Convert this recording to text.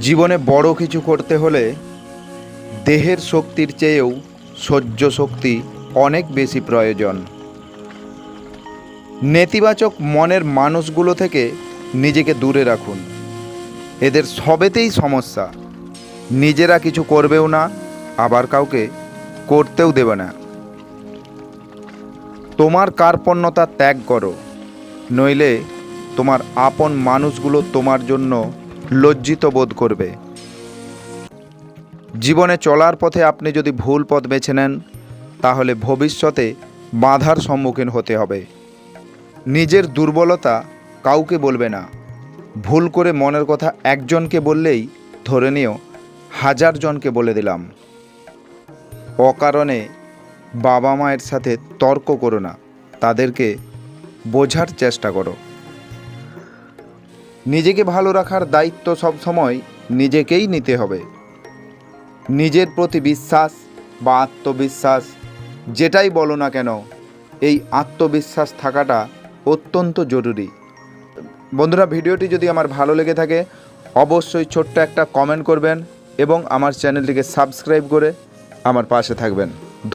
জীবনে বড় কিছু করতে হলে দেহের শক্তির চেয়েও সহ্য শক্তি অনেক বেশি প্রয়োজন। নেতিবাচক মনের মানুষগুলো থেকে নিজেকে দূরে রাখুন। এদের সবেতেই সমস্যা। নিজেরা কিছু করবেও না, আবার কাউকে করতেও দেবে না। তোমার কার্পণ্যতা ত্যাগ করো, নইলে তোমার আপন মানুষগুলো তোমার জন্য লজ্জিত বোধ করবে। জীবনে চলার পথে আপনি যদি ভুল পথ বেছে নেন, তাহলে ভবিষ্যতে বাধার সম্মুখীন হতে হবে। নিজের দুর্বলতা কাউকে বলবে না। ভুল করে মনের কথা একজনকে বললেই ধরে নিও, হাজার জনকে বলে দিলাম। অকারণে বাবা মায়ের সাথে তর্ক করো না, তাদেরকে বোঝার চেষ্টা করো। নিজেকে ভালো রাখার দায়িত্ব সব সময় নিজেকেই নিতে হবে। নিজের প্রতি বিশ্বাস বা আত্মবিশ্বাস, যেটাই বলো না কেন, এই আত্মবিশ্বাস থাকাটা অত্যন্ত জরুরি। বন্ধুরা, ভিডিওটি যদি আমার ভালো লেগে থাকে, অবশ্যই ছোট্ট একটা কমেন্ট করবেন এবং আমার চ্যানেলটিকে সাবস্ক্রাইব করে আমার পাশে থাকবেন।